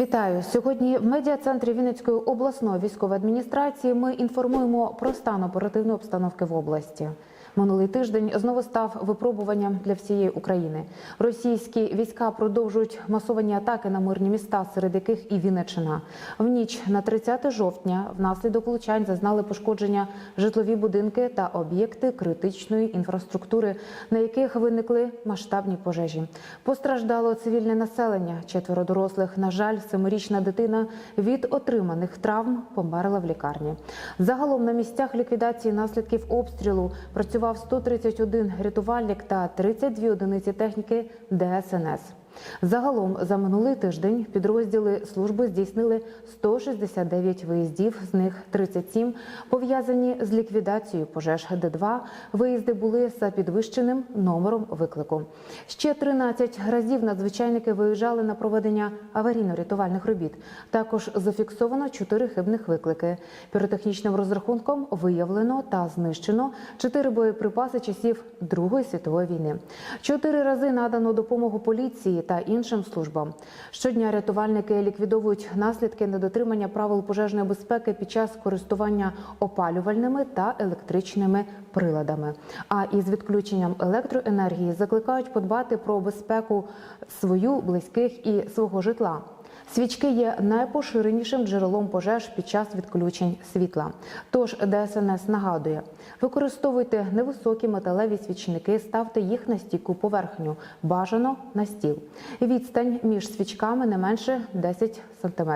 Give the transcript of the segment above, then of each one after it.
Вітаю сьогодні. В медіа-центрі Вінницької обласної військової адміністрації ми інформуємо про стан оперативної обстановки в області. Минулий тиждень знову став випробуванням для всієї України. Російські війська продовжують масовані атаки на мирні міста, серед яких і Вінниччина. В ніч на 30 жовтня внаслідок влучань зазнали пошкодження житлові будинки та об'єкти критичної інфраструктури, на яких виникли масштабні пожежі. Постраждало цивільне населення. Четверо дорослих. На жаль, семирічна дитина від отриманих травм померла в лікарні. Загалом на місцях ліквідації наслідків обстрілу працював 131 рятувальник та 32 одиниці техніки ДСНС. Загалом за минулий тиждень підрозділи служби здійснили 169 виїздів, з них 37 пов'язані з ліквідацією пожеж Д2. Виїзди були за підвищеним номером виклику. Ще 13 разів надзвичайники виїжджали на проведення аварійно-рятувальних робіт. Також зафіксовано 4 хибних виклики. Піротехнічним розрахунком виявлено та знищено 4 боєприпаси часів Другої світової війни. Чотири рази надано допомогу поліції та іншим службам. Щодня рятувальники ліквідовують наслідки недотримання правил пожежної безпеки під час користування опалювальними та електричними приладами. А із відключенням електроенергії закликають подбати про безпеку свою, близьких і свого житла. Свічки є найпоширенішим джерелом пожеж під час відключень світла. Тож ДСНС нагадує: використовуйте невисокі металеві свічники, ставте їх на стійку поверхню, бажано на стіл. Відстань між свічками не менше 10 см.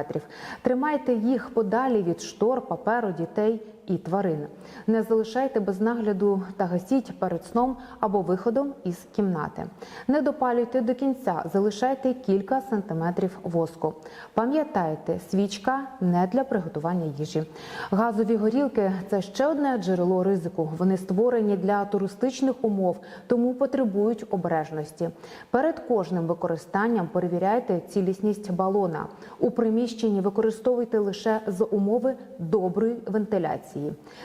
Тримайте їх подалі від штор, паперу, дітей і тварин. Не залишайте без нагляду та гасіть перед сном або виходом із кімнати. Не допалюйте до кінця, залишайте кілька сантиметрів воску. Пам'ятайте, свічка не для приготування їжі. Газові горілки це ще одне джерело ризику. Вони створені для туристичних умов, тому потребують обережності. Перед кожним використанням перевіряйте цілісність балона. У приміщенні використовуйте лише за умови доброї вентиляції.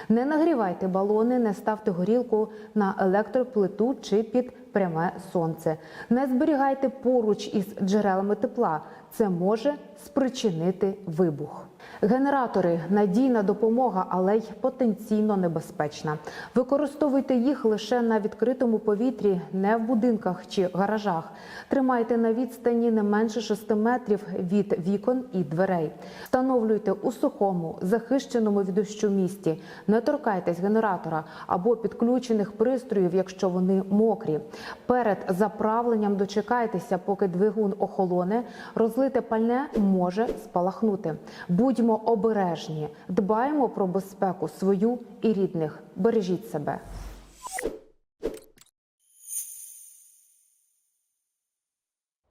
Не нагрівайте балони, не ставте горілку на електроплиту чи під пряме сонце. Не зберігайте поруч із джерелами тепла. Це може спричинити вибух. Генератори надійна допомога, але й потенційно небезпечна. Використовуйте їх лише на відкритому повітрі, не в будинках чи гаражах. Тримайте на відстані не менше 6 метрів від вікон і дверей. Встановлюйте у сухому, захищеному від дощу місті. Не торкайтесь генератора або підключених пристроїв, якщо вони мокрі. Перед заправленням дочекайтеся, поки двигун охолоне, розлите пальне може спалахнути. Будьмо обережні, дбаємо про безпеку свою і рідних. Бережіть себе.